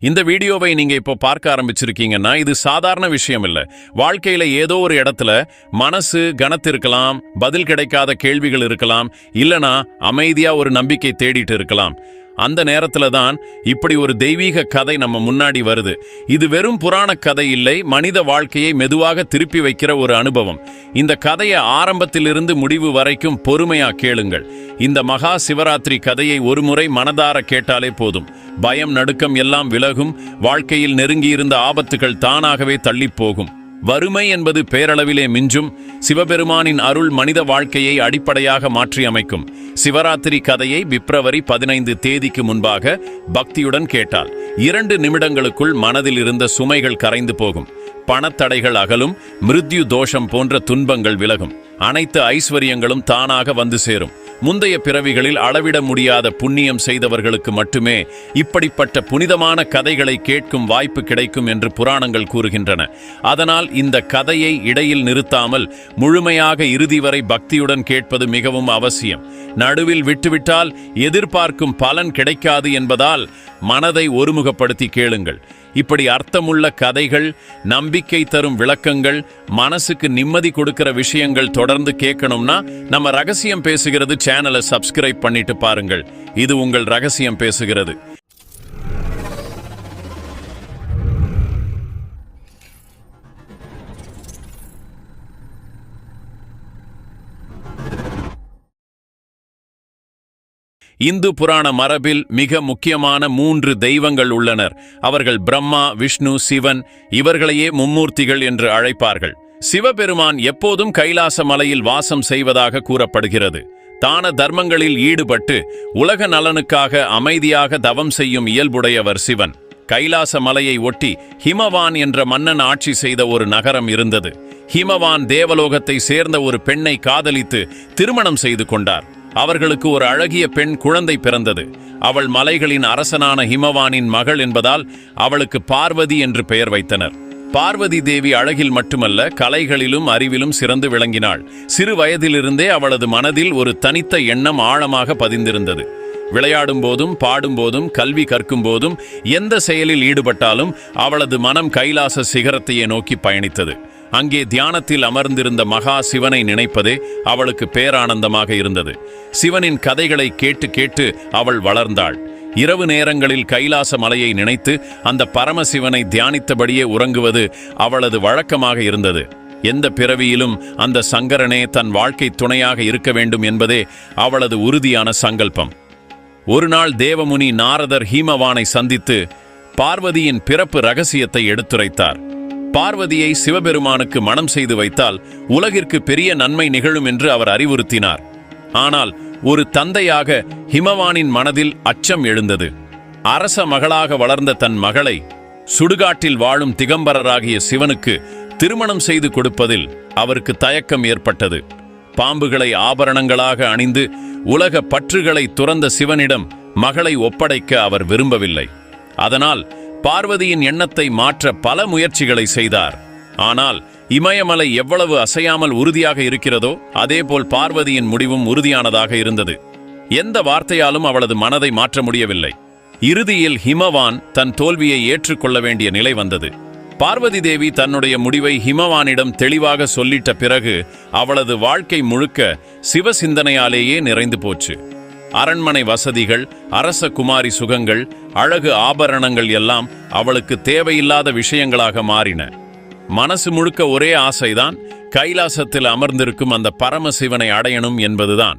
இந்த வீடியோவை நீங்க இப்போ பார்க்க ஆரம்பிச்சிருக்கீங்கன்னா இது சாதாரண விஷயம் இல்ல. வாழ்க்கையில ஏதோ ஒரு இடத்துல மனசு கனத்திருக்கலாம் பதில் கிடைக்காத கேள்விகள் இருக்கலாம் இல்லனா அமைதியா ஒரு நம்பிக்கை தேடிட்டு இருக்கலாம். அந்த நேரத்துல தான் இப்படி ஒரு தெய்வீக கதை நம்ம முன்னாடி வருது. இது வெறும் புராண கதை இல்லை மனித வாழ்க்கையை மெதுவாக திருப்பி வைக்கிற ஒரு அனுபவம். இந்த கதையை ஆரம்பத்திலிருந்து முடிவு வரைக்கும் பொறுமையா கேளுங்கள். இந்த மகா சிவராத்திரி கதையை ஒரு முறை மனதார கேட்டாலே போதும். பயம் நடுக்கம் எல்லாம் விலகும். வாழ்க்கையில் நெருங்கியிருந்த ஆபத்துகள் தானாகவே தள்ளிப் போகும். வறுமை என்பது பேரளவிலே மிஞ்சும் சிவபெருமானின் அருள் மனித வாழ்க்கையை அடிப்படையாக மாற்றி அமைக்கும் சிவராத்திரி கதையை பிப்ரவரி பதினைந்து தேதிக்கு முன்பாக பக்தியுடன் கேட்டால் இரண்டு நிமிடங்களுக்குள் மனதில் இருந்த சுமைகள் கரைந்து போகும். பணத்தடைகள் அகலும் மிருத்யு தோஷம் போன்ற துன்பங்கள் விலகும். அனைத்து ஐஸ்வர்யங்களும் தானாக வந்து சேரும். முந்தைய பிறவிகளில் அளவிட முடியாத புண்ணியம் செய்தவர்களுக்கு மட்டுமே இப்படிப்பட்ட புனிதமான கதைகளை கேட்கும் வாய்ப்பு கிடைக்கும் என்று புராணங்கள் கூறுகின்றன. அதனால் இந்த கதையை இடையில் நிறுத்தாமல் முழுமையாக இறுதி வரை பக்தியுடன் கேட்பது மிகவும் அவசியம். நடுவில் விட்டுவிட்டால் எதிர்பார்க்கும் பலன் கிடைக்காது என்பதால் மனதை ஒருமுகப்படுத்தி கேளுங்கள். இப்படி அர்த்தமுள்ள கதைகள் நம்பிக்கை தரும் விளக்கங்கள் மனசுக்கு நிம்மதி கொடுக்கிற விஷயங்கள் தொடர்ந்து கேட்கணும்னா நம்ம ரகசியம் பேசுகிறது சேனலை சப்ஸ்கிரைப் பண்ணிட்டு பாருங்கள். இது உங்கள் ரகசியம் பேசுகிறது. இந்து புராண மரபில் மிக முக்கியமான மூன்று தெய்வங்கள் உள்ளனர். அவர்கள் பிரம்மா விஷ்ணு சிவன் இவர்களையே மும்மூர்த்திகள் என்று அழைப்பார்கள். சிவபெருமான் எப்போதும் கைலாச மலையில் வாசம் செய்வதாக கூறப்படுகிறது. தான தர்மங்களில் ஈடுபட்டு உலக நலனுக்காக அமைதியாக தவம் செய்யும் இயல்புடையவர் சிவன். கைலாச மலையை ஒட்டி ஹிமவான் என்ற மன்னன் ஆட்சி செய்த ஒரு நகரம் இருந்தது. ஹிமவான் தேவலோகத்தை சேர்ந்த ஒரு பெண்ணை காதலித்து திருமணம் செய்து கொண்டார். அவர்களுக்கு ஒரு அழகிய பெண் குழந்தை பிறந்தது. அவள் மலைகளின் அரசனான ஹிமவானின் மகள் என்பதால் அவளுக்கு பார்வதி என்று பெயர் வைத்தனர். பார்வதி தேவி அழகில் மட்டுமல்ல கலைகளிலும் அறிவிலும் சிறந்து விளங்கினாள். சிறு வயதிலிருந்தே அவளது மனதில் ஒரு தனித்த எண்ணம் ஆழமாக பதிந்திருந்தது. விளையாடும் போதும் பாடும் போதும் கல்வி கற்கும் போதும் எந்த செயலில் ஈடுபட்டாலும் அவளது மனம் கைலாச சிகரத்தையே நோக்கி பயணித்தது. அங்கே தியானத்தில் அமர்ந்திருந்த மகா சிவனை நினைப்பதே அவளுக்கு பேரானந்தமாக இருந்தது. சிவனின் கதைகளை கேட்டு கேட்டு அவள் வளர்ந்தாள். இரவு நேரங்களில் கைலாச மலையை நினைத்து அந்த பரமசிவனை தியானித்தபடியே உறங்குவது அவளது வழக்கமாக இருந்தது. எந்த பிறவியிலும் அந்த சங்கரனே தன் வாழ்க்கை துணையாக இருக்க வேண்டும் என்பதே அவளது உறுதியான சங்கல்பம். ஒரு நாள் தேவமுனி நாரதர் ஹீமவானை சந்தித்து பார்வதியின் பிறப்பு ரகசியத்தை எடுத்துரைத்தார். பார்வதியை சிவபெருமானுக்கு மனம் செய்து வைத்தால் உலகிற்கு பெரிய நன்மை நிகழும் என்று அவர் அறிவுறுத்தினார். ஆனால் ஒரு தந்தையாக ஹிமவானின் மனதில் அச்சம் எழுந்தது. அரச மகளாக வளர்ந்த தன் மகளை சுடுகாட்டில் வாழும் திகம்பரராகிய சிவனுக்கு திருமணம் செய்து கொடுப்பதில் அவருக்கு தயக்கம் ஏற்பட்டது. பாம்புகளை ஆபரணங்களாக அணிந்து உலக பற்றுகளை துறந்த சிவனிடம் மகளை ஒப்படைக்க அவர் விரும்பவில்லை. அதனால் பார்வதியின் எண்ணத்தை மாற்ற பல முயற்சிகளை செய்தார். ஆனால் இமயமலை எவ்வளவு அசையாமல் உறுதியாக இருக்கிறதோ அதேபோல் பார்வதியின் முடிவும் உறுதியானதாக இருந்தது. எந்த வார்த்தையாலும் அவளது மனதை மாற்ற முடியவில்லை. இறுதியில் ஹிமவான் தன் தோல்வியை ஏற்றுக்கொள்ள வேண்டிய நிலை வந்தது. பார்வதி தேவி தன்னுடைய முடிவை ஹிமவானிடம் தெளிவாக சொல்லிட்ட பிறகு அவளது வாழ்க்கை முழுக்க சிவ சிந்தனையாலேயே நிறைந்து போச்சு. அரண்மனை வசதிகள் அரச குமாரி சுகங்கள் அழகு ஆபரணங்கள் எல்லாம் அவளுக்கு தேவையில்லாத விஷயங்களாக மாறின. மனசு முழுக்க ஒரே ஆசைதான் கைலாசத்தில் அமர்ந்திருக்கும் அந்த பரமசிவனை அடையணும் என்பதுதான்.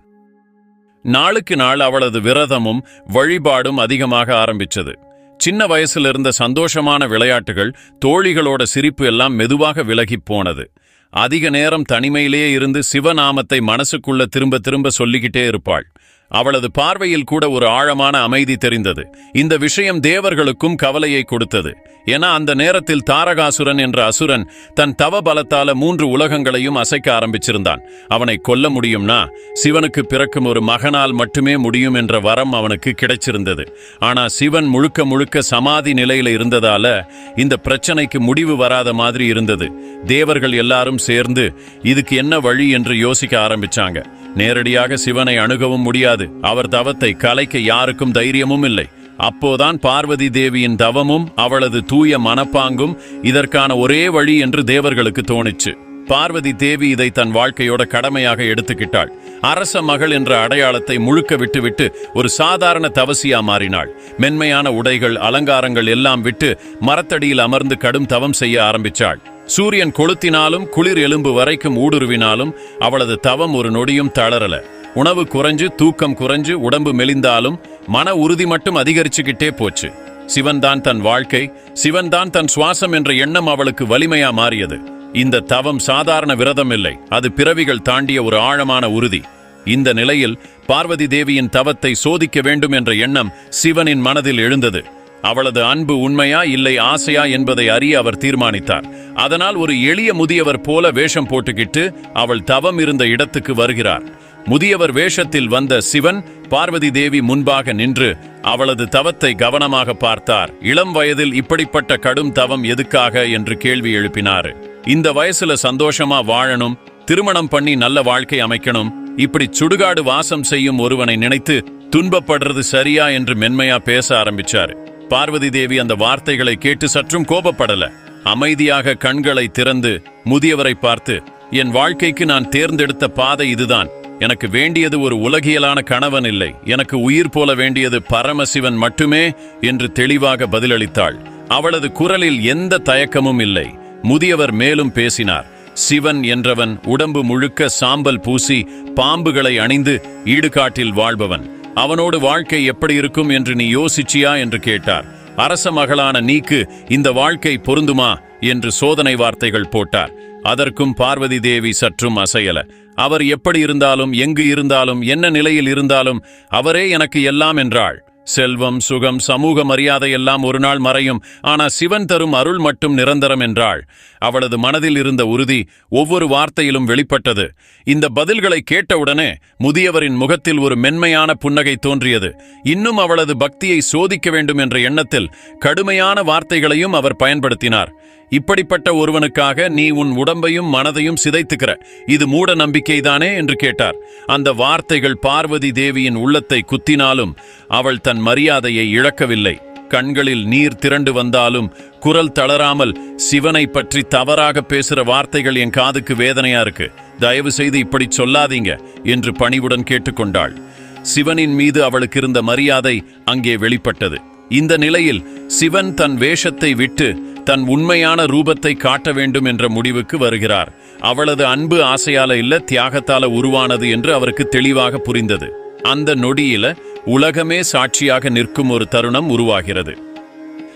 நாளுக்கு நாள் அவளது விரதமும் வழிபாடும் அதிகமாக ஆரம்பிச்சது. சின்ன வயசில் இருந்த சந்தோஷமான விளையாட்டுகள் தோழிகளோட சிரிப்பு எல்லாம் மெதுவாக விலகிப் போனது. அதிக நேரம் தனிமையிலேயே இருந்து சிவநாமத்தை மனசுக்குள்ள திரும்ப திரும்ப சொல்லிக்கிட்டே இருப்பாள். அவளது பார்வையில் கூட ஒரு ஆழமான அமைதி தெரிந்தது. இந்த விஷயம் தேவர்களுக்கும் கவலையை கொடுத்தது. ஏன்னா அந்த நேரத்தில் தாரகாசுரன் என்ற அசுரன் தன் தவ பலத்தால மூன்று உலகங்களையும் அசைக்க ஆரம்பிச்சிருந்தான். அவனை கொல்ல முடியும்னா சிவனுக்கு பிறக்கும் ஒரு மகனால் மட்டுமே முடியும் என்ற வரம் அவனுக்கு கிடைச்சிருந்தது. ஆனா சிவன் முழுக்க முழுக்க சமாதி நிலையில இருந்ததால இந்த பிரச்சனைக்கு முடிவு வராத மாதிரி இருந்தது. தேவர்கள் எல்லாரும் சேர்ந்து இதுக்கு என்ன வழி? என்று யோசிக்க ஆரம்பிச்சாங்க. நேரடியாக சிவனை அணுகவும் முடியாது. அவர் தவத்தை கலைக்க யாருக்கும் தைரியமும் இல்லை. அப்போதான் பார்வதி தேவியின் தவமும் அவளது தூய மனப்பாங்கும் இதற்கான ஒரே வழி என்று தேவர்களுக்கு தோணிச்சு. பார்வதி தேவி இதை தன் வாழ்க்கையோட கடமையாக எடுத்துக்கிட்டாள். அரச மகள் என்ற அடையாளத்தை முழுக்க விட்டுவிட்டு ஒரு சாதாரண தவசியா மாறினாள். மென்மையான உடைகள் அலங்காரங்கள் எல்லாம் விட்டு மரத்தடியில் அமர்ந்து கடும் தவம் செய்ய ஆரம்பிச்சாள். சூரியன் கொளுத்தினாலும் குளிர் எலும்பு வரைக்கும் ஊடுருவினாலும் அவளது தவம் ஒரு நொடியும் தளரல. உணவு குறைஞ்சு தூக்கம் குறைஞ்சு உடம்பு மெலிந்தாலும் மன உறுதி மட்டும் அதிகரிச்சுக்கிட்டே போச்சு. சிவன்தான் தன் வாழ்க்கை சிவன்தான் தன் சுவாசம் என்ற எண்ணம் அவளுக்கு வலிமையா மாறியது. இந்த தவம் சாதாரண விரதம் இல்லை. அது பிறவிகள் தாண்டிய ஒரு ஆழமான உறுதி. இந்த நிலையில் பார்வதி தேவியின் தவத்தை சோதிக்க வேண்டும் என்ற எண்ணம் சிவனின் மனதில் எழுந்தது. அவளது அன்பு உண்மையா இல்லை ஆசையா என்பதை அறிய அவர் தீர்மானித்தார். அதனால் ஒரு எளிய முதியவர் போல வேஷம் போட்டுக்கிட்டு அவள் தவம் இருந்த இடத்துக்கு வருகிறார். முதியவர் வேஷத்தில் வந்த சிவன் பார்வதி தேவி முன்பாக நின்று அவளது தவத்தை கவனமாக பார்த்தார். இளம் வயதில் இப்படிப்பட்ட கடும் தவம் எதுக்காக என்று கேள்வி எழுப்பினார். இந்த வயசுல சந்தோஷமா வாழணும் திருமணம் பண்ணி நல்ல வாழ்க்கை அமைக்கணும் இப்படி சுடுகாடு வாசம் செய்யும் ஒருவனை நினைத்து துன்பப்படுறது சரியா என்று மென்மையா பேச ஆரம்பிச்சாரு. பார்வதி தேவி அந்த வார்த்தைகளை கேட்டு சற்றும் கோபப்படல. அமைதியாக கண்களை திறந்து முதியவரை பார்த்து என் வாழ்க்கைக்கு நான் தேர்ந்தெடுத்த பாதை இதுதான். எனக்கு வேண்டியது ஒரு உலகியலான கணவன் இல்லை. எனக்கு உயிர் போல வேண்டியது பரமசிவன் மட்டுமே என்று தெளிவாக பதிலளித்தாள். அவளது குரலில் எந்த தயக்கமும் இல்லை. முதியவர் மேலும் பேசினார். சிவன் என்றவன் உடம்பு முழுக்க சாம்பல் பூசி பாம்புகளை அணிந்து ஈடுகாட்டில் வாழ்பவன். அவனோடு வாழ்க்கை எப்படி இருக்கும் என்று நீ யோசிச்சியா என்று கேட்டார். அரச மகளான நீக்கு இந்த வாழ்க்கை பொருந்துமா? என்று சோதனை வார்த்தைகள் போட்டார். அதற்கும் பார்வதி தேவி சற்றும் அசையல. அவர் எப்படி இருந்தாலும் எங்கு இருந்தாலும் என்ன நிலையில் இருந்தாலும் அவரே எனக்கு எல்லாம் என்றாள். செல்வம் சுகம் சமூக மரியாதை எல்லாம் ஒரு நாள் மறையும். ஆனா சிவன் தரும் அருள் மட்டும் நிரந்தரம் என்றாள். அவளது மனதில் இருந்த உறுதி ஒவ்வொரு வார்த்தையிலும் வெளிப்பட்டது. இந்த பதில்களை கேட்டவுடனே முதியவரின் முகத்தில் ஒரு மென்மையான புன்னகை தோன்றியது. இன்னும் அவளது பக்தியை சோதிக்க வேண்டும் என்ற எண்ணத்தில் கடுமையான வார்த்தைகளையும் அவர் பயன்படுத்தினார். இப்படிப்பட்ட ஒருவனுக்காக நீ உன் உடம்பையும் மனதையும் சிதைத்துக்கிற. இது மூட நம்பிக்கைதானே? என்று கேட்டார். அந்த வார்த்தைகள் பார்வதி தேவியின் உள்ளத்தை குத்தினாலும் அவள் தன் மரியாதையை இழக்கவில்லை. கண்களில் நீர் திரண்டு வந்தாலும் குரல் தளராமல் சிவனை பற்றி தவறாக பேசுற வார்த்தைகள் என் காதுக்கு வேதனையா இருக்கு. தயவு செய்து இப்படி சொல்லாதீங்க என்று பணிவுடன் கேட்டுக்கொண்டாள். சிவனின் மீது அவளுக்கு இருந்த மரியாதை அங்கே வெளிப்பட்டது. இந்த நிலையில் சிவன் தன் வேஷத்தை விட்டு தன் உண்மையான ரூபத்தை காட்ட வேண்டும் என்ற முடிவுக்கு வருகிறார். அவளது அன்பு ஆசையால இல்ல தியாகத்தால உருவானது என்று அவருக்கு தெளிவாக புரிந்தது. அந்த நொடியில உலகமே சாட்சியாக நிற்கும் ஒரு தருணம் உருவாகிறது.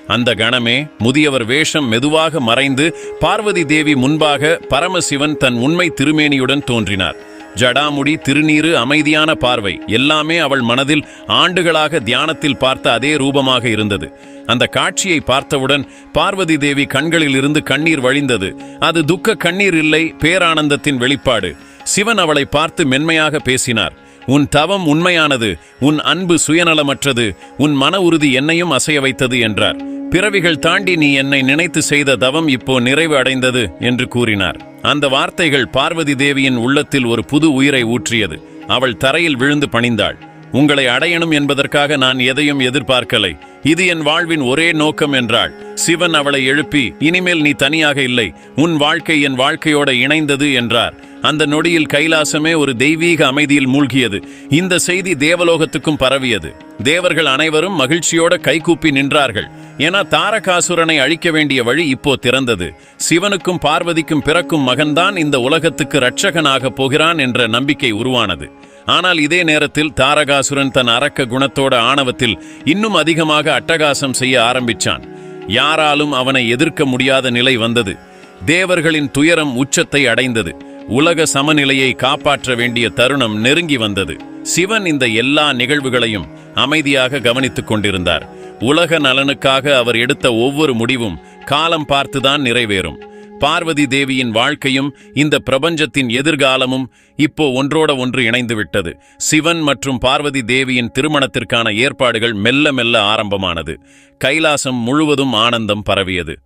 அந்த கணமே முதியவர் வேஷம் மெதுவாக மறைந்து பார்வதி தேவி முன்பாக பரமசிவன் தன் உண்மை திருமேனியுடன் தோன்றினார். ஜடாமுடி திருநீறு அமைதியான பார்வை எல்லாமே அவள் மனதில் ஆண்டுகளாக தியானத்தில் பார்த்த அதே ரூபமாக இருந்தது. அந்த காட்சியை பார்த்தவுடன் பார்வதி தேவி கண்களில் இருந்து கண்ணீர் வழிந்தது. அது துக்க கண்ணீர் இல்லை பேரானந்தத்தின் வெளிப்பாடு. சிவன் அவளை பார்த்து மென்மையாக பேசினார். உன் தவம் உண்மையானது உன் அன்பு சுயநலமற்றது உன் மன உறுதி என்னையும் அசைய வைத்தது என்றார். பிறவிகள் தாண்டி நீ என்னை நினைத்து செய்த தவம் இப்போ நிறைவு அடைந்தது என்று கூறினார். அந்த வார்த்தைகள் பார்வதி தேவியின் உள்ளத்தில் ஒரு புது உயிரை ஊற்றியது. அவள் தரையில் விழுந்து பணிந்தாள். உங்களை அடையணும் என்பதற்காக நான் எதையும் எதிர்பார்க்கலை. இது என் வாழ்வின் ஒரே நோக்கம் என்றாள். சிவன் அவளை எழுப்பி இனிமேல் நீ தனியாக இல்லை. உன் வாழ்க்கை என் வாழ்க்கையோட இணைந்தது என்றார். அந்த நொடியில் கைலாசமே ஒரு தெய்வீக அமைதியில் மூழ்கியது. இந்த செய்தி தேவலோகத்துக்கும் பரவியது. தேவர்கள் அனைவரும் மகிழ்ச்சியோட கைகூப்பி நின்றார்கள். ஏன்னா தாரகாசுரனை அழிக்க வேண்டிய வழி இப்போ திறந்தது. சிவனுக்கும் பார்வதிக்கும் பிறக்கும் மகன்தான் இந்த உலகத்துக்கு இரட்சகனாக போகிறான் என்ற நம்பிக்கை உருவானது. ஆனால் இதே நேரத்தில் தாரகாசுரன் தன் அரக்க குணத்தோட ஆணவத்தில் இன்னும் அதிகமாக அட்டகாசம் செய்ய ஆரம்பிச்சான். யாராலும் அவனை எதிர்க்க முடியாத நிலை வந்தது. தேவர்களின் துயரம் உச்சத்தை அடைந்தது. உலக சமநிலையை காப்பாற்ற வேண்டிய தருணம் நெருங்கி வந்தது. சிவன் இந்த எல்லா நிகழ்வுகளையும் அமைதியாக கவனித்துக் கொண்டிருந்தார். உலக நலனுக்காக அவர் எடுத்த ஒவ்வொரு முடிவும் காலம் பார்த்துதான் நிறைவேறும். பார்வதி தேவியின் வாழ்க்கையும் இந்த பிரபஞ்சத்தின் எதிர்காலமும் இப்போ ஒன்றோட ஒன்று இணைந்து விட்டது. சிவன் மற்றும் பார்வதி தேவியின் திருமணத்திற்கான ஏற்பாடுகள் மெல்ல மெல்ல ஆரம்பமானது. கைலாசம் முழுவதும் ஆனந்தம் பரவியது.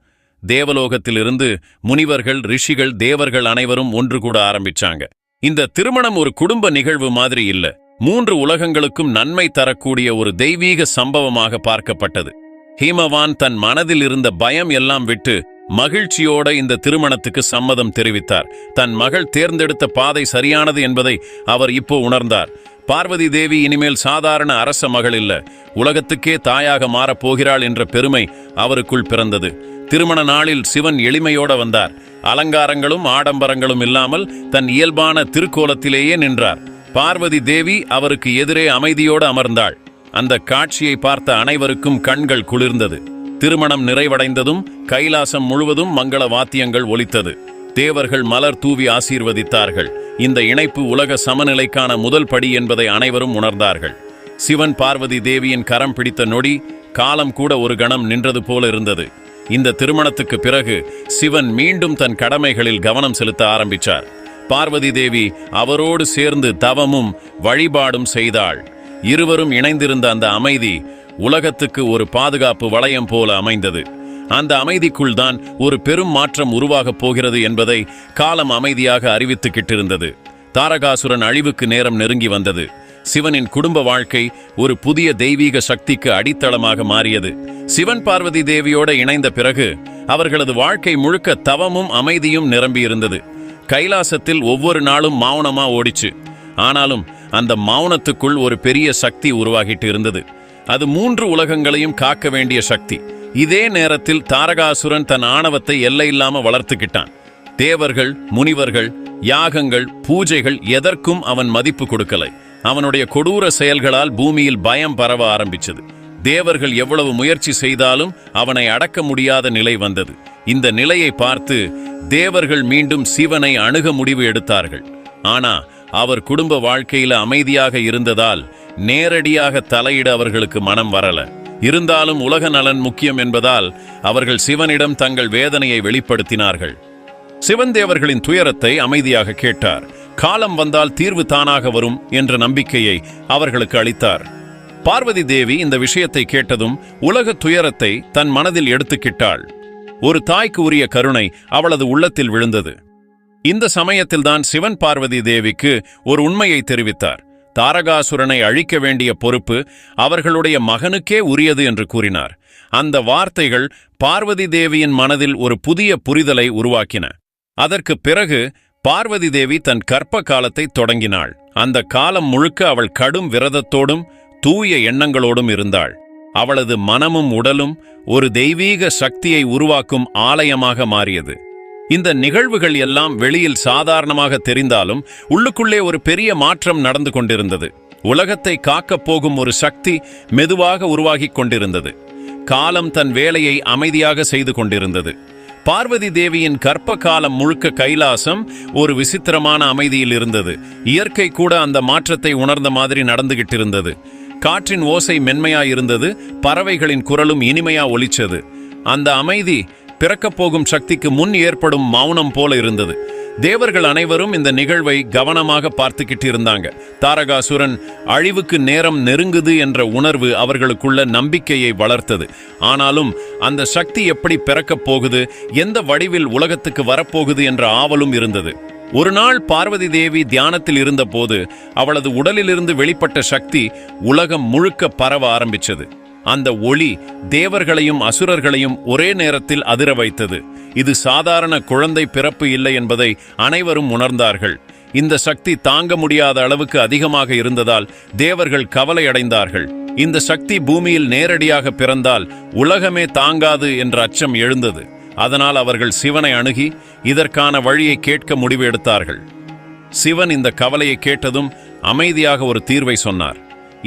தேவலோகத்திலிருந்து முனிவர்கள் ரிஷிகள் தேவர்கள் அனைவரும் ஒன்று கூட ஆரம்பிச்சாங்க. இந்த திருமணம் ஒரு குடும்ப நிகழ்வு மாதிரி இல்ல. மூன்று உலகங்களுக்கும் நன்மை தரக்கூடிய ஒரு தெய்வீக சம்பவமாக பார்க்கப்பட்டது. ஹீமவான் தன் மனதில் இருந்த பயம் எல்லாம் விட்டு மகிழ்ச்சியோட இந்த திருமணத்துக்கு சம்மதம் தெரிவித்தார். தன் மகள் தேர்ந்தெடுத்த பாதை சரியானது என்பதை அவர் இப்போ உணர்ந்தார். பார்வதி தேவி இனிமேல் சாதாரண அரச மகள் இல்ல. உலகத்துக்கே தாயாக மாறப் போகிறாள் என்ற பெருமை அவருக்குள் பிறந்தது. திருமண நாளில் சிவன் எளிமையோட வந்தார். அலங்காரங்களும் ஆடம்பரங்களும் இல்லாமல் தன் இயல்பான திருக்கோலத்திலேயே நின்றார். பார்வதி தேவி அவருக்கு எதிரே அமைதியோடு அமர்ந்தாள். அந்த காட்சியை பார்த்த அனைவருக்கும் கண்கள் குளிர்ந்தது. திருமணம் நிறைவடைந்ததும் கைலாசம் முழுவதும் மங்கள வாத்தியங்கள் ஒலித்தது. தேவர்கள் மலர் தூவி ஆசீர்வதித்தார்கள். இந்த இணைப்பு உலக சமநிலைக்கான முதல் படி என்பதை அனைவரும் உணர்ந்தார்கள். சிவன் பார்வதி தேவியின் கரம் பிடித்த நொடி காலம் கூட ஒரு கணம் நின்றது போல இருந்தது. இந்த திருமணத்துக்கு பிறகு சிவன் மீண்டும் தன் கடமைகளில் கவனம் செலுத்த ஆரம்பித்தார் பார்வதி தேவி அவரோடு சேர்ந்து தவமும் வழிபாடும் செய்தாள். இருவரும் இணைந்திருந்த அந்த அமைதி உலகத்துக்கு ஒரு பாதுகாப்பு வளையம் போல அமைந்தது. அந்த அமைதிக்குள் தான் ஒரு பெரும் மாற்றம் உருவாகப் போகிறது என்பதை காலம் அமைதியாக அறிவித்துக்கிட்டிருந்தது. தாரகாசுரன் அழிவுக்கு நேரம் நெருங்கி வந்தது. சிவனின் குடும்ப வாழ்க்கை ஒரு புதிய தெய்வீக சக்திக்கு அடித்தளமாக மாறியது. சிவன் பார்வதி தேவியோட இணைந்த பிறகு அவர்களது வாழ்க்கை முழுக்க தவமும் அமைதியும் நிரம்பியிருந்தது. கைலாசத்தில் ஒவ்வொரு நாளும் மௌனமா ஓடிச்சு. ஆனாலும் அந்த மௌனத்துக்குள் ஒரு பெரிய சக்தி உருவாகிட்டு இருந்தது. அது மூன்று உலகங்களையும் காக்க வேண்டிய சக்தி. இதே நேரத்தில் தாரகாசுரன் தன் ஆணவத்தை எல்லையில்லாம வளர்த்துக்கிட்டான். தேவர்கள் முனிவர்கள் யாகங்கள் பூஜைகள் எதற்கும் அவன் மதிப்பு கொடுக்கலை. அவனுடைய கொடூர செயல்களால் பூமியில் பயம் பரவ ஆரம்பிச்சது. தேவர்கள் எவ்வளவு முயற்சி செய்தாலும் அவனை அடக்க முடியாத நிலை வந்தது. இந்த நிலையை பார்த்து தேவர்கள் மீண்டும் சிவனை அணுக முடிவு எடுத்தார்கள். ஆனா அவர் குடும்ப வாழ்க்கையில அமைதியாக இருந்ததால் நேரடியாக தலையிட அவர்களுக்கு மனம் வரல. இருந்தாலும் உலக நலன் முக்கியம் என்பதால் அவர்கள் சிவனிடம் தங்கள் வேதனையை வெளிப்படுத்தினார்கள். சிவன் தேவர்களின் துயரத்தை அமைதியாக கேட்டார். காலம் வந்தால் தீர்வு தானாக வரும் என்ற நம்பிக்கையை அவர்களுக்கு அளித்தார். பார்வதி தேவி இந்த விஷயத்தை கேட்டதும் உலக துயரத்தை தன் மனதில் எடுத்துக்கிட்டாள். ஒரு தாய்க்கு உரிய கருணை அவளது உள்ளத்தில் விழுந்தது. இந்த சமயத்தில்தான் சிவன் பார்வதி தேவிக்கு ஒரு உண்மையை தெரிவித்தார். தாரகாசுரனை அழிக்க வேண்டிய பொறுப்பு அவர்களுடைய மகனுக்கே உரியது என்று கூறினார். அந்த வார்த்தைகள் பார்வதி தேவியின் மனதில் ஒரு புதிய புரிதலை உருவாக்கின. அதற்கு பிறகு பார்வதி தேவி தன் கற்ப காலத்தை தொடங்கினாள். அந்த காலம் முழுக்க அவள் கடும் விரதத்தோடும் தூய எண்ணங்களோடும் இருந்தாள். அவளது மனமும் உடலும் ஒரு தெய்வீக சக்தியை உருவாக்கும் ஆலயமாக மாறியது. இந்த நிகழ்வுகள் எல்லாம் வெளியில் சாதாரணமாக தெரிந்தாலும் உள்ளுக்குள்ளே ஒரு பெரிய மாற்றம் நடந்து கொண்டிருந்தது. உலகத்தை காக்கப் போகும் ஒரு சக்தி மெதுவாக உருவாகிக் கொண்டிருந்தது. காலம் தன் வேலையை அமைதியாக செய்து கொண்டிருந்தது. பார்வதி தேவியின் கற்ப காலம் முழுக்க கைலாசம் ஒரு விசித்திரமான அமைதியில் இருந்தது. இயற்கை கூட அந்த மாற்றத்தை உணர்ந்த மாதிரி நடந்துகிட்டு இருந்தது காற்றின் ஓசை மென்மையாயிருந்தது பறவைகளின் குரலும் இனிமையா ஒலிச்சது. அந்த அமைதி பிறக்கப் போகும் சக்திக்கு முன் ஏற்படும் மௌனம் போல இருந்தது. தேவர்கள் அனைவரும் இந்த நிகழ்வை கவனமாக பார்த்துக்கிட்டு இருந்தாங்க தாரகாசுரன் அழிவுக்கு நேரம் நெருங்குது என்ற உணர்வு அவர்களுக்குள்ள நம்பிக்கையை வளர்த்தது. ஆனாலும் அந்த சக்தி எப்படி பிறக்கப் போகுது எந்த வடிவில் உலகத்துக்கு வரப்போகுது என்ற ஆவலும் இருந்தது. ஒரு நாள் பார்வதி தேவி தியானத்தில் இருந்தபோது அவளது உடலிலிருந்து வெளிப்பட்ட சக்தி உலகம் முழுக்க பரவ ஆரம்பிச்சது. அந்த ஒளி தேவர்களையும் அசுரர்களையும் ஒரே நேரத்தில் அதிர வைத்தது. இது சாதாரண குழந்தை பிறப்பு இல்லை என்பதை அனைவரும் உணர்ந்தார்கள். இந்த சக்தி தாங்க முடியாத அளவுக்கு அதிகமாக இருந்ததால் தேவர்கள் கவலை அடைந்தார்கள். இந்த சக்தி பூமியில் நேரடியாக பிறந்தால் உலகமே தாங்காது என்ற அச்சம் எழுந்தது. அதனால் அவர்கள் சிவனை அணுகி இதற்கான வழியை கேட்க முடிவு எடுத்தார்கள். சிவன் இந்த கவலையை கேட்டதும் அமைதியாக ஒரு தீர்வை சொன்னார்.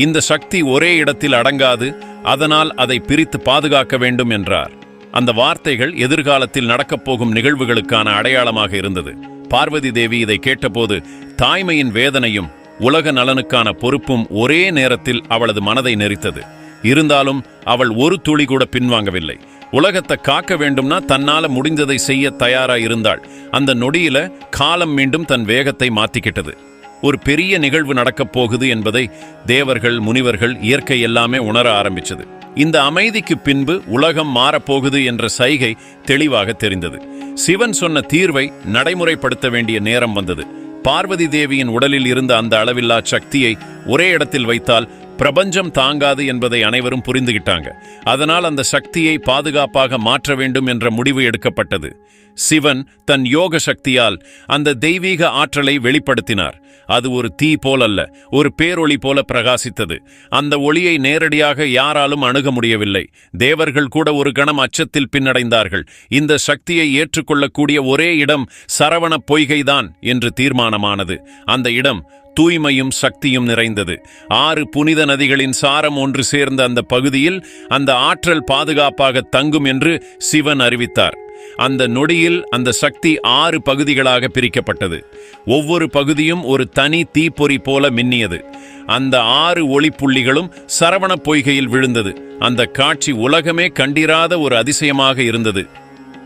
இந்த சக்தி ஒரே இடத்தில் அடங்காது அதனால் அதை பிரித்து பாதுகாக்க வேண்டும் என்றார். அந்த வார்த்தைகள் எதிர்காலத்தில் நடக்கப் போகும் நிகழ்வுகளுக்கான அடையாளமாக இருந்தது. பார்வதி தேவி இதை கேட்டபோது தாய்மையின் வேதனையும் உலக நலனுக்கான பொறுப்பும் ஒரே நேரத்தில் அவளது மனதை நெரித்தது. இருந்தாலும் அவள் ஒரு துளி கூட பின்வாங்கவில்லை. உலகத்தை காக்க வேண்டும்னா தன்னால முடிந்ததை செய்ய தயாரா இருந்தாள் அந்த நொடியில காலம் மீண்டும் தன் வேகத்தை மாத்திக்கிட்டது. ஒரு பெரிய நிகழ்வு நடக்கப் போகுது என்பதை தேவர்கள் முனிவர்கள் இயற்கை எல்லாமே உணர ஆரம்பிச்சது. இந்த அமைதிக்கு பின்பு உலகம் மாறப்போகுது என்ற சைகை தெளிவாக தெரிந்தது. சிவன் சொன்ன தீர்வை நடைமுறைப்படுத்த வேண்டிய நேரம் வந்தது. பார்வதி தேவியின் உடலில் இருந்த அந்த அளவில்லா சக்தியை ஒரே இடத்தில் வைத்தால் பிரபஞ்சம் தாங்காது என்பதை அனைவரும் புரிந்துகிட்டாங்க. அதனால் அந்த சக்தியை பாதுகாப்பாக மாற்ற வேண்டும் என்ற முடிவு எடுக்கப்பட்டது. சிவன் தன் யோக சக்தியால் அந்த தெய்வீக ஆற்றலை வெளிப்படுத்தினார். அது ஒரு தீ போலல்ல ஒரு பேரொளி போல பிரகாசித்தது. அந்த ஒளியை நேரடியாக யாராலும் அணுக முடியவில்லை. தேவர்கள் கூட ஒரு கணம் அச்சத்தில் பின்னடைந்தார்கள். இந்த சக்தியை ஏற்றுக்கொள்ளக்கூடிய ஒரே இடம் சரவண பொய்கைதான் என்று தீர்மானமானது. அந்த இடம் தூய்மையும் சக்தியும் நிறைந்தது. ஆறு புனித நதிகளின் சாரம் ஒன்று சேர்ந்த அந்த பகுதியில் அந்த ஆற்றல் பாதுகாப்பாக தங்கும் என்று சிவன் அறிவித்தார். அந்த நொடியில் அந்த சக்தி ஆறு பகுதிகளாக பிரிக்கப்பட்டது. ஒவ்வொரு பகுதியும் ஒரு தனி தீப்பொறி போல மின்னியது. அந்த ஆறு ஒளிப்புள்ளிகளும் சரவண பொய்கையில் விழுந்தது. அந்த காட்சி உலகமே கண்டிராத ஒரு அதிசயமாக இருந்தது.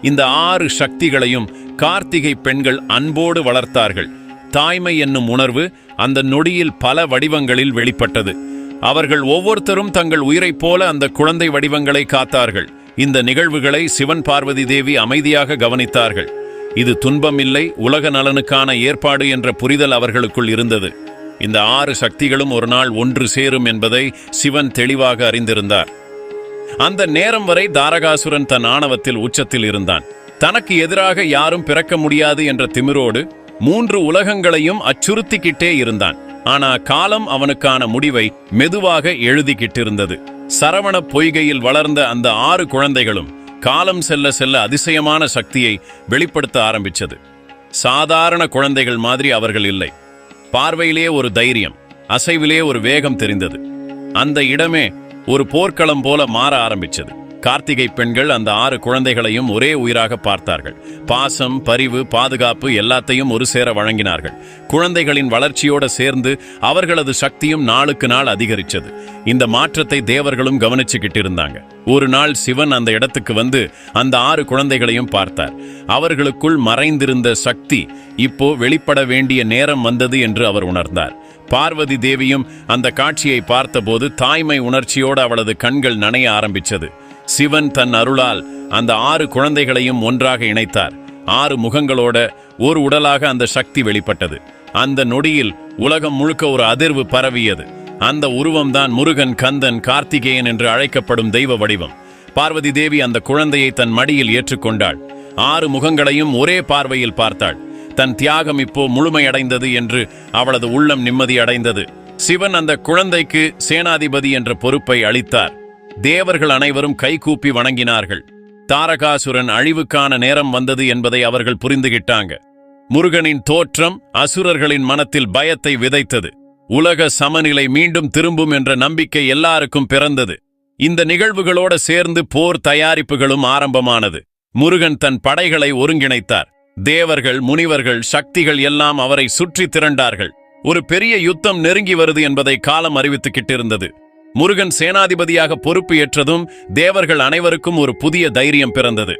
இந்த ஆறு சக்திகளையும் கார்த்திகை பெண்கள் அன்போடு வளர்த்தார்கள். தாய்மை என்னும் உணர்வு அந்த நொடியில் பல வடிவங்களில் வெளிப்பட்டது. அவர்கள் ஒவ்வொருத்தரும் தங்கள் உயிரைப் போல அந்த குழந்தை வடிவங்களை காத்தார்கள். இந்த நிகழ்வுகளை சிவன் பார்வதி தேவி அமைதியாக கவனித்தார்கள். இது துன்பமில்லை உலக நலனுக்கான ஏற்பாடு என்ற புரிதல் அவர்களுக்குள் இருந்தது. இந்த ஆறு சக்திகளும் ஒரு நாள் ஒன்று சேரும் என்பதை சிவன் தெளிவாக அறிந்திருந்தார். அந்த நேரம் வரை தாரகாசுரன் தன் ஆணவத்தில் உச்சத்தில் இருந்தான். தனக்கு எதிராக யாரும் பிறக்க முடியாது என்ற திமிரோடு மூன்று உலகங்களையும் அச்சுறுத்திக்கிட்டே இருந்தான். ஆனா காலம் அவனுக்கான முடிவை மெதுவாக எழுதிக்கிட்டிருந்தது. சரவண பொய்கையில் வளர்ந்த அந்த ஆறு குழந்தைகளும் காலம் செல்ல செல்ல அதிசயமான சக்தியை வெளிப்படுத்த ஆரம்பிச்சது. சாதாரண குழந்தைகள் மாதிரி அவர்கள் இல்லை. பார்வையிலே ஒரு தைரியம் அசைவிலே ஒரு வேகம் தெரிந்தது. அந்த இடமே ஒரு போர்க்களம் போல மாற ஆரம்பிச்சது. கார்த்திகை பெண்கள் அந்த ஆறு குழந்தைகளையும் ஒரே உயிராக பார்த்தார்கள். பாசம் பரிவு பாதுகாப்பு எல்லாத்தையும் ஒரு சேர வழங்கினார்கள். குழந்தைகளின் வளர்ச்சியோட சேர்ந்து அவர்களது சக்தியும் நாளுக்கு நாள் அதிகரித்தது இந்த மாற்றத்தை தேவர்களும் கவனிச்சுக்கிட்டு இருந்தாங்க. ஒரு நாள் சிவன் அந்த இடத்துக்கு வந்து அந்த ஆறு குழந்தைகளையும் பார்த்தார். அவர்களுக்குள் மறைந்திருந்த சக்தி இப்போ வெளிப்பட வேண்டிய நேரம் வந்தது என்று அவர் உணர்ந்தார். பார்வதி தேவியும் அந்த காட்சியை பார்த்தபோது தாய்மை உணர்ச்சியோடு அவளது கண்கள் நனைய ஆரம்பிச்சது. சிவன் தன் அருளால் அந்த ஆறு குழந்தைகளையும் ஒன்றாக இணைத்தார். ஆறு முகங்களோட ஒரு உடலாக அந்த சக்தி வெளிப்பட்டது. அந்த நொடியில் உலகம் முழுக்க ஒரு அதிர்வு பரவியது. அந்த உருவம்தான் முருகன் கந்தன் கார்த்திகேயன் என்று அழைக்கப்படும் தெய்வ வடிவம். பார்வதி தேவி அந்த குழந்தையை தன் மடியில் ஏற்றுக்கொண்டாள். ஆறு முகங்களையும் ஒரே பார்வையில் பார்த்தாள். தன் தியாகம் இப்போ முழுமையடைந்தது என்று அவளது உள்ளம் நிம்மதி அடைந்தது சிவன் அந்த குழந்தைக்கு சேனாதிபதி என்ற பொறுப்பை அளித்தார். தேவர்கள் அனைவரும் கைகூப்பி வணங்கினார்கள். தாரகாசுரன் அழிவுக்கான நேரம் வந்தது என்பதை அவர்கள் புரிந்துகிட்டாங்க. முருகனின் தோற்றம் அசுரர்களின் மனத்தில் பயத்தை விதைத்தது. உலக சமநிலை மீண்டும் திரும்பும் என்ற நம்பிக்கை எல்லாருக்கும் பிறந்தது. இந்த நிகழ்வுகளோட சேர்ந்து போர் தயாரிப்புகளும் ஆரம்பமானது. முருகன் தன் படைகளை ஒருங்கிணைத்தார். தேவர்கள் முனிவர்கள் சக்திகள் எல்லாம் அவரை சுற்றி திரண்டார்கள். ஒரு பெரிய யுத்தம் நெருங்கி வருது என்பதை காலம் அறிவித்துக்கிட்டிருந்தது. முருகன் சேனாதிபதியாக பொறுப்பு ஏற்றதும் தேவர்கள் அனைவருக்கும் ஒரு புதிய தைரியம் பிறந்தது.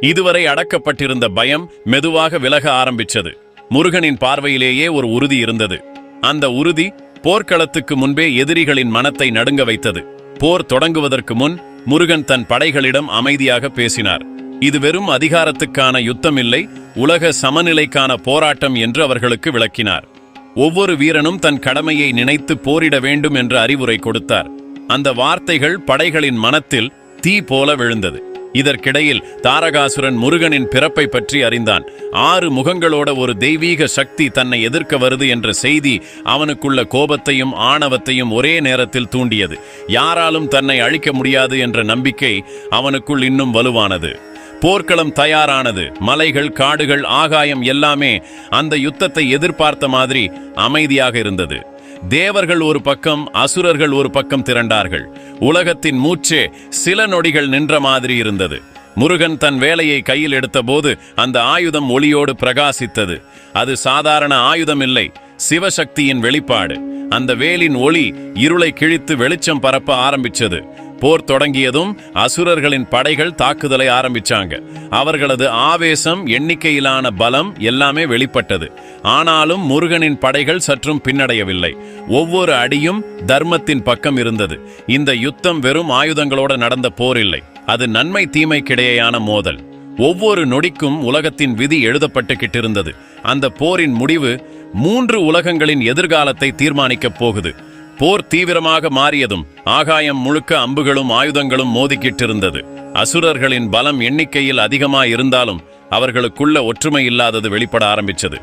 இதுவரை அடக்கப்பட்டிருந்த பயம் மெதுவாக விலக ஆரம்பிச்சது. முருகனின் பார்வையிலேயே ஒரு உறுதி இருந்தது. அந்த உறுதி போர்க்களத்துக்கு முன்பே எதிரிகளின் மனத்தை நடுங்க வைத்தது. போர் தொடங்குவதற்கு முன் முருகன் தன் படைகளிடம் அமைதியாக பேசினார். இது வெறும் அதிகாரத்துக்கான யுத்தம் இல்லை உலக சமநிலைக்கான போராட்டம் என்று அவர்களுக்கு விளக்கினார். ஒவ்வொரு வீரனும் தன் கடமையை நினைத்து போரிட வேண்டும் என்று அறிவுரை கொடுத்தார். அந்த வார்த்தைகள் படைகளின் மனத்தில் தீ போல விழுந்தது. இதற்கிடையில் தாரகாசுரன் முருகனின் பிறப்பை பற்றி அறிந்தான். ஆறு முகங்களோட ஒரு தெய்வீக சக்தி தன்னை எதிர்க்க வருது என்ற செய்தி அவனுக்குள்ள கோபத்தையும் ஆணவத்தையும் ஒரே நேரத்தில் தூண்டியது. யாராலும் தன்னை அழிக்க முடியாது என்ற நம்பிக்கை அவனுக்குள் இன்னும் வலுவானது. போர்க்களம் தயாரானது. மலைகள் காடுகள் ஆகாயம் எல்லாமே அந்த யுத்தத்தை எதிர்பார்த்த மாதிரி அமைதியாக இருந்தது. தேவர்கள் ஒரு பக்கம் அசுரர்கள் ஒரு பக்கம் திரண்டார்கள். உலகத்தின் மூச்சே சில நொடிகள் நின்ற மாதிரி இருந்தது. முருகன் தன் வேலையை கையில் எடுத்தபோது அந்த ஆயுதம் ஒளியோடு பிரகாசித்தது. அது சாதாரண ஆயுதம் இல்லை சிவசக்தியின் வெளிப்பாடு. அந்த வேலின் ஒளி இருளை கிழித்து வெளிச்சம் பரப்ப ஆரம்பிச்சது. போர் தொடங்கியதும் அசுரர்களின் படைகள் தாக்குதலை ஆரம்பிச்சாங்க. அவர்களது ஆவேசம் எண்ணிக்கையிலான பலம் எல்லாமே வெளிப்பட்டது. ஆனாலும் முருகனின் படைகள் சற்றும் பின்னடையவில்லை. ஒவ்வொரு அடியும் தர்மத்தின் பக்கம் இருந்தது. இந்த யுத்தம் வெறும் ஆயுதங்களோட நடந்த போர் இல்லை. அது நன்மை தீமைக்கிடையேயான மோதல். ஒவ்வொரு நொடிக்கும் உலகத்தின் விதி எழுதப்பட்டுக்கிட்டிருந்தது. அந்த போரின் முடிவு மூன்று உலகங்களின் எதிர்காலத்தை தீர்மானிக்கப் போகுது. போர் தீவிரமாக மாறியதும் ஆகாயம் முழுக்க அம்புகளும் ஆயுதங்களும் மோதிக்கிட்டிருந்தது. அசுரர்களின் பலம் எண்ணிக்கையில் அதிகமாயிருந்தாலும் அவர்களுக்குள்ள ஒற்றுமை இல்லாதது வெளிப்பட ஆரம்பிச்சது.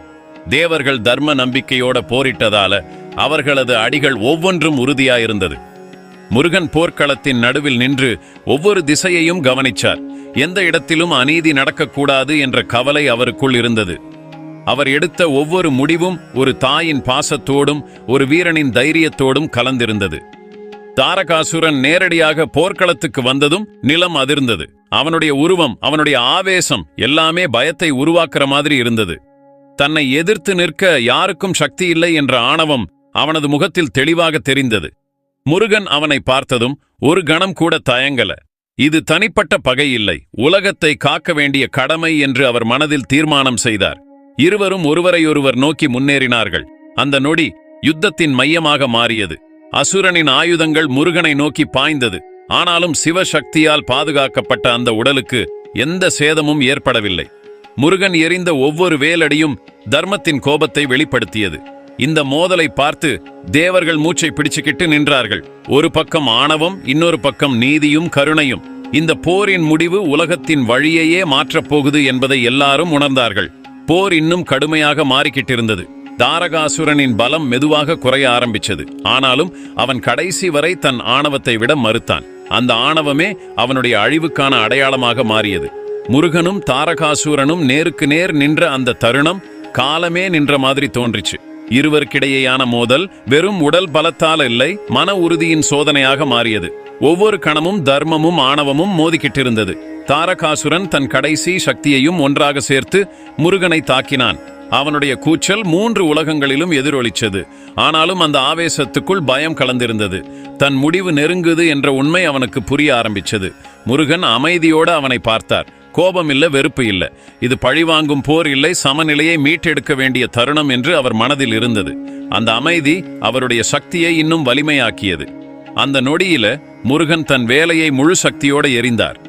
தேவர்கள் தர்ம நம்பிக்கையோட போரிட்டதால அவர்களது அடிகள் ஒவ்வொன்றும் உறுதியாயிருந்தது. முருகன் போர்க்களத்தின் நடுவில் நின்று ஒவ்வொரு திசையையும் கவனிச்சார். எந்த இடத்திலும் அநீதி நடக்கக்கூடாது என்ற கவலை அவருக்குள் இருந்தது. அவர் எடுத்த ஒவ்வொரு முடிவும் ஒரு தாயின் பாசத்தோடும் ஒரு வீரனின் தைரியத்தோடும் கலந்திருந்தது. தாரகாசுரன் நேரடியாக போர்க்களத்துக்கு வந்ததும் நிலம் அதிர்ந்தது. அவனுடைய உருவம் அவனுடைய ஆவேசம் எல்லாமே பயத்தை உருவாக்குற மாதிரி இருந்தது. தன்னை எதிர்த்து நிற்க யாருக்கும் சக்தி இல்லை என்ற ஆணவம் அவனது முகத்தில் தெளிவாக தெரிந்தது. முருகன் அவனை பார்த்ததும் ஒரு கணம் கூட தயங்கல. இது தனிப்பட்ட பகை இல்லை உலகத்தை காக்க வேண்டிய கடமை என்று அவர் மனதில் தீர்மானம் செய்தார். இருவரும் ஒருவரையொருவர் நோக்கி முன்னேறினார்கள். அந்த நொடி யுத்தத்தின் மையமாக மாறியது. அசுரனின் ஆயுதங்கள் முருகனை நோக்கி பாய்ந்தது. ஆனாலும் சிவசக்தியால் பாதுகாக்கப்பட்ட அந்த உடலுக்கு எந்த சேதமும் ஏற்படவில்லை. முருகன் எறிந்த ஒவ்வொரு வேலடியும் தர்மத்தின் கோபத்தை வெளிப்படுத்தியது. இந்த மோதலை பார்த்து தேவர்கள் மூச்சை பிடிச்சுக்கிட்டு நின்றார்கள். ஒரு பக்கம் ஆணவம் இன்னொரு பக்கம் நீதியும் கருணையும். இந்த போரின் முடிவு உலகத்தின் வழியையே மாற்றப் போகுது என்பதை எல்லாரும் உணர்ந்தார்கள். போர் இன்னும் கடுமையாக மாறிக்கிட்டிருந்தது. தாரகாசுரனின் பலம் மெதுவாக குறைய ஆரம்பிச்சது. ஆனாலும் அவன் கடைசி வரை தன் ஆணவத்தை விட மறுத்தான். அந்த ஆணவமே அவனுடைய அழிவுக்கான அடையாளமாக மாறியது. முருகனும் தாரகாசுரனும் நேருக்கு நேர் நின்ற அந்த தருணம் காலமே நின்ற மாதிரி தோன்றிச்சு. இருவருக்கிடையேயான மோதல் வெறும் உடல் பலத்தால் இல்லை மன உறுதியின் சோதனையாக மாறியது. ஒவ்வொரு கணமும் தர்மமும் ஆணவமும் மோதிக்கிட்டிருந்தது. தாரகாசுரன் தன் கடைசி சக்தியையும் ஒன்றாக சேர்த்து முருகனை தாக்கினான். அவனுடைய கூச்சல் மூன்று உலகங்களிலும் எதிரொலிச்சது. ஆனாலும் அந்த ஆவேசத்துக்குள் பயம் கலந்திருந்தது. தன் முடிவு நெருங்குது என்ற உண்மை அவனுக்கு புரிய ஆரம்பிச்சது. முருகன் அமைதியோடு அவனை பார்த்தார். கோபம் இல்லை வெறுப்பு இல்லை. இது பழிவாங்கும் போர் இல்லை சமநிலையை மீட்டெடுக்க வேண்டிய தருணம் என்று அவர் மனதில் இருந்தது. அந்த அமைதி அவருடைய சக்தியை இன்னும் வலிமையாக்கியது. அந்த நொடியில முருகன் தன் வேலையை முழு சக்தியோட எறிந்தார்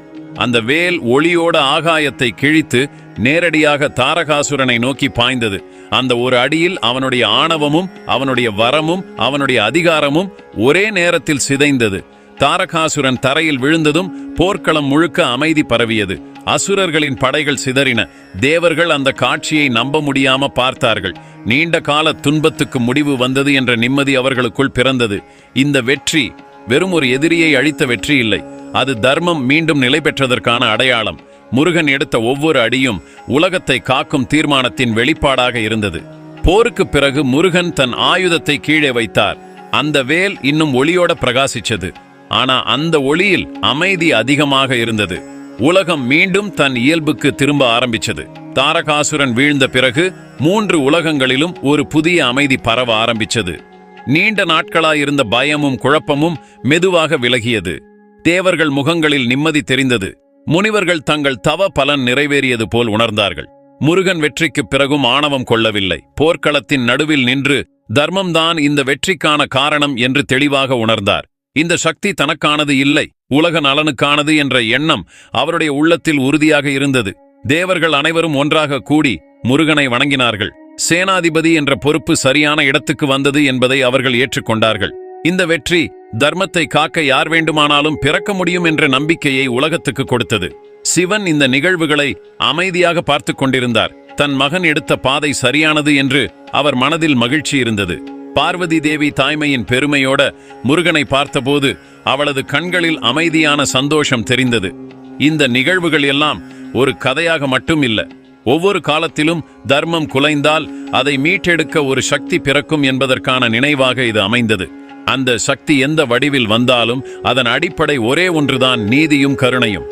அந்த வேல் ஒளியோட ஆகாயத்தை கிழித்து நேரடியாக தாரகாசுரனை நோக்கி பாய்ந்தது. அந்த ஒரு அடியில் அவனுடைய ஆணவமும் அவனுடைய வரமும் அவனுடைய அதிகாரமும் ஒரே நேரத்தில் சிதைந்தது. தாரகாசுரன் தரையில் விழுந்ததும் போர்க்களம் முழுக்க அமைதி பரவியது. அசுரர்களின் படைகள் சிதறின. தேவர்கள் அந்த காட்சியை நம்ப முடியாம பார்த்தார்கள். நீண்ட கால துன்பத்துக்கு முடிவு வந்தது என்ற நிம்மதி அவர்களுக்குள் பிறந்தது. இந்த வெற்றி வெறும் ஒரு எதிரியை அழித்த வெற்றி இல்லை. அது தர்மம் மீண்டும் நிலை பெற்றதற்கான அடையாளம். முருகன் எடுத்த ஒவ்வொரு அடியும் உலகத்தை காக்கும் தீர்மானத்தின் வெளிப்பாடாக இருந்தது. போருக்கு பிறகு முருகன் தன் ஆயுதத்தை கீழே வைத்தார். அந்த வேல் இன்னும் ஒளியோட பிரகாசிச்சது. ஆனா அந்த ஒளியில் அமைதி அதிகமாக இருந்தது. உலகம் மீண்டும் தன் இயல்புக்கு திரும்ப ஆரம்பிச்சது. தாரகாசுரன் வீழ்ந்த பிறகு மூன்று உலகங்களிலும் ஒரு புதிய அமைதி பரவ ஆரம்பிச்சது. நீண்ட நாட்களாயிருந்த பயமும் குழப்பமும் மெதுவாக விலகியது. தேவர்கள் முகங்களில் நிம்மதி தெரிந்தது. முனிவர்கள் தங்கள் தவ பலன் நிறைவேறியது போல் உணர்ந்தார்கள். முருகன் வெற்றிக்குப் பிறகும் ஆணவம் கொள்ளவில்லை. போர்க்களத்தின் நடுவில் நின்று தர்மம்தான் இந்த வெற்றிக்கான காரணம் என்று தெளிவாக உணர்ந்தார். இந்த சக்தி தனக்கானது இல்லை உலக நலனுக்கானது என்ற எண்ணம் அவருடைய உள்ளத்தில் உறுதியாக இருந்தது. தேவர்கள் அனைவரும் ஒன்றாக கூடி முருகனை வணங்கினார்கள். சேனாதிபதி என்ற பொறுப்பு சரியான இடத்துக்கு வந்தது என்பதை அவர்கள் ஏற்றுக்கொண்டார்கள். இந்த வெற்றி தர்மத்தை காக்க யார் வேண்டுமானாலும் பிறக்க முடியும் என்ற நம்பிக்கையை உலகத்துக்கு கொடுத்தது. சிவன் இந்த நிகழ்வுகளை அமைதியாக பார்த்து கொண்டிருந்தார். தன் மகன் எடுத்த பாதை சரியானது என்று அவர் மனதில் மகிழ்ச்சி இருந்தது. பார்வதி தேவி தாய்மையின் பெருமையோட முருகனை பார்த்தபோது அவளது கண்களில் அமைதியான சந்தோஷம் தெரிந்தது. இந்த நிகழ்வுகள் எல்லாம் ஒரு கதையாக மட்டும் இல்ல. ஒவ்வொரு காலத்திலும் தர்மம் குலைந்தால் அதை மீட்டெடுக்க ஒரு சக்தி பிறக்கும் என்பதற்கான நினைவாக இது அமைந்தது. அந்த சக்தி எந்த வடிவில் வந்தாலும் அதன் அடிப்படை ஒரே ஒன்றுதான் நீதியும் கருணையும்.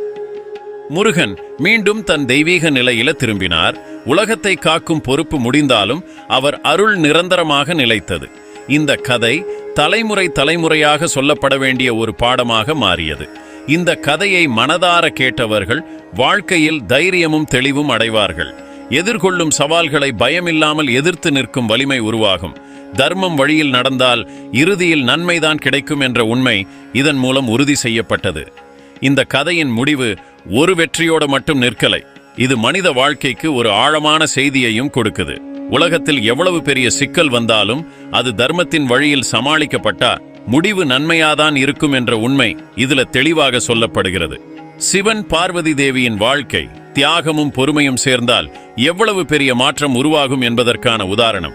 முருகன் மீண்டும் தன் தெய்வீக நிலையில திரும்பினார். உலகத்தை காக்கும் பொறுப்பு முடிந்தாலும் அவர் அருள் நிரந்தரமாக நிலைத்தது. இந்த கதை தலைமுறை தலைமுறையாக சொல்லப்பட வேண்டிய ஒரு பாடமாக மாறியது. இந்த கதையை மனதார கேட்டவர்கள் வாழ்க்கையில் தைரியமும் தெளிவும் அடைவார்கள். எதிர்கொள்ளும் சவால்களை பயமில்லாமல் எதிர்த்து நிற்கும் வலிமை உருவாகும். தர்மம் வழியில் நடந்தால் இறுதியில் நன்மைதான் கிடைக்கும் என்ற உண்மை இதன் மூலம் உறுதி செய்யப்பட்டது. இந்த கதையின் முடிவு ஒரு வெற்றியோட மட்டும் நிற்கலை. இது மனித வாழ்க்கைக்கு ஒரு ஆழமான செய்தியையும் கொடுக்குது. உலகத்தில் எவ்வளவு பெரிய சிக்கல் வந்தாலும் அது தர்மத்தின் வழியில் சமாளிக்கப்பட்டா முடிவு நன்மையாதான் இருக்கும் என்ற உண்மை இதுல தெளிவாக சொல்லப்படுகிறது. சிவன் பார்வதி தேவியின் வாழ்க்கை தியாகமும் பொறுமையும் சேர்ந்தால் எவ்வளவு பெரிய மாற்றம் உருவாகும் என்பதற்கான உதாரணம்.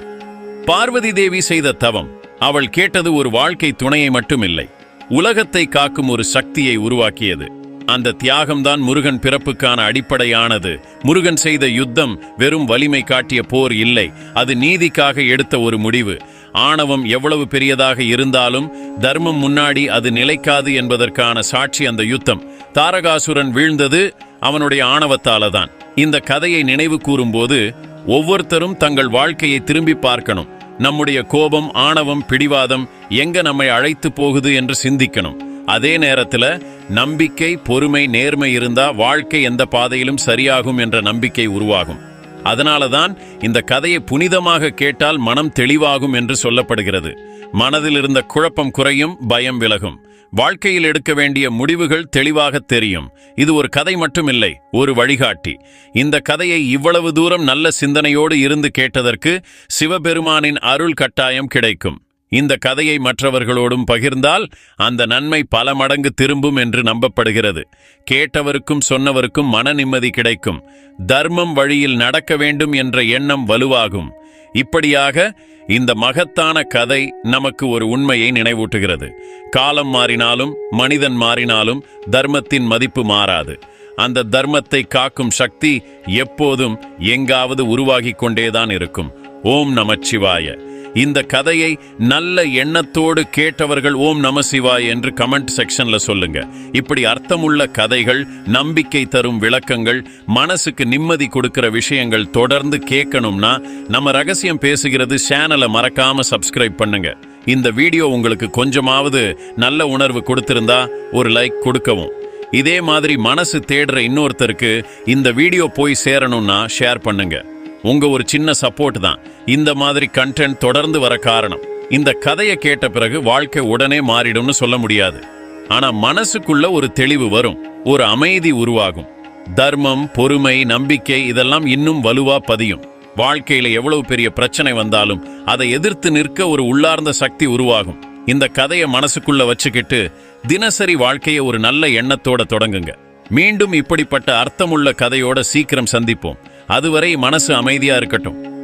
பார்வதி தேவி செய்த தவம் அவள் கேட்டது ஒரு வாழ்க்கை துணையை மட்டுமில்லை. உலகத்தை காக்கும் ஒரு சக்தியை உருவாக்கியது. அந்த தியாகம்தான் முருகன் பிறப்புக்கான அடிப்படையானது. முருகன் செய்த யுத்தம் வெறும் வலிமை காட்டிய போர் இல்லை. அது நீதிக்காக எடுத்த ஒரு முடிவு. ஆணவம் எவ்வளவு பெரியதாக இருந்தாலும் தர்மம் முன்னாடி அது நிலைக்காது என்பதற்கான சாட்சி அந்த யுத்தம். தாரகாசுரன் வீழ்ந்தது அவனுடைய ஆணவத்தால தான் இந்த கதையை நினைவு கூறும்போது ஒவ்வொருத்தரும் தங்கள் வாழ்க்கையை திரும்பி பார்க்கணும். நம்முடைய கோபம் ஆணவம் பிடிவாதம் எங்க நம்மை அழைத்து போகுது என்று சிந்திக்கணும். அதே நேரத்துல நம்பிக்கை பொறுமை நேர்மை இருந்தா வாழ்க்கை எந்த பாதையிலும் சரியாகும் என்ற நம்பிக்கை உருவாகும். அதனால தான் இந்த கதையை புனிதமாக கேட்டால் மனம் தெளிவாகும் என்று சொல்லப்படுகிறது. மனதில் இருந்த குழப்பம் குறையும் பயம் விலகும். வாழ்க்கையில் எடுக்க வேண்டிய முடிவுகள் தெளிவாக தெரியும். இது ஒரு கதை மட்டுமில்லை ஒரு வழிகாட்டி. இந்த கதையை இவ்வளவு தூரம் நல்ல சிந்தனையோடு இருந்து கேட்டதற்கு சிவபெருமானின் அருள் கட்டாயம் கிடைக்கும். இந்த கதையை மற்றவர்களோடும் பகிர்ந்தால் அந்த நன்மை பல மடங்கு திரும்பும் என்று நம்பப்படுகிறது. கேட்டவருக்கும் சொன்னவருக்கும் மன நிம்மதி கிடைக்கும். தர்மம் வழியில் நடக்க வேண்டும் என்ற எண்ணம் வலுவாகும். இப்படியாக இந்த மகத்தான கதை நமக்கு ஒரு உண்மையை நினைவூட்டுகிறது. காலம் மாறினாலும் மனிதன் மாறினாலும் தர்மத்தின் மதிப்பு மாறாது. அந்த தர்மத்தை காக்கும் சக்தி எப்போதும் எங்காவது உருவாகிக் கொண்டேதான் இருக்கும். ஓம் நமச்சிவாய. இந்த கதையை நல்ல எண்ணத்தோடு கேட்டவர்கள் ஓம் நம சிவாய் என்று கமெண்ட் செக்ஷன்ல சொல்லுங்க. இப்படி அர்த்தமுள்ள கதைகள் நம்பிக்கை தரும் விளக்கங்கள் மனசுக்கு நிம்மதி கொடுக்கிற விஷயங்கள் தொடர்ந்து கேட்கணும்னா நம்ம ரகசியம் பேசுகிறது சேனலை மறக்காம சப்ஸ்கிரைப் பண்ணுங்க. இந்த வீடியோ உங்களுக்கு கொஞ்சமாவது நல்ல உணர்வு கொடுத்திருந்தா ஒரு லைக் கொடுக்கவும். இதே மாதிரி மனசு தேடுற இன்னொருத்தருக்கு இந்த வீடியோ போய் சேரணும்னா ஷேர் பண்ணுங்க. உங்க ஒரு சின்ன சப்போர்ட் தான். இந்த மாதிரி கண்டென்ட் தொடர்ந்து வர காரணம். இந்த கதையை கேட்ட பிறகு வாழ்க்கை உடனே மாறிடும்னு சொல்ல முடியாது. ஆனா மனசுக்குள்ள ஒரு தெளிவு வரும். ஒரு அமைதி உருவாகும். தர்மம் பொறுமை நம்பிக்கை இதெல்லாம் இன்னும் வலுவா பதியும். வாழ்க்கையில எவ்வளவு பெரிய பிரச்சனை வந்தாலும் அதை எதிர்த்து நிற்க ஒரு உள்ளார்ந்த சக்தி உருவாகும். இந்த கதையை மனசுக்குள்ள வச்சுக்கிட்டு தினசரி வாழ்க்கையை ஒரு நல்ல எண்ணத்தோட தொடங்குங்க. மீண்டும் இப்படிப்பட்ட அர்த்தமுள்ள கதையோட சீக்கிரம் சந்திப்போம். அதுவரை மனசு அமைதியா இருக்கட்டும்.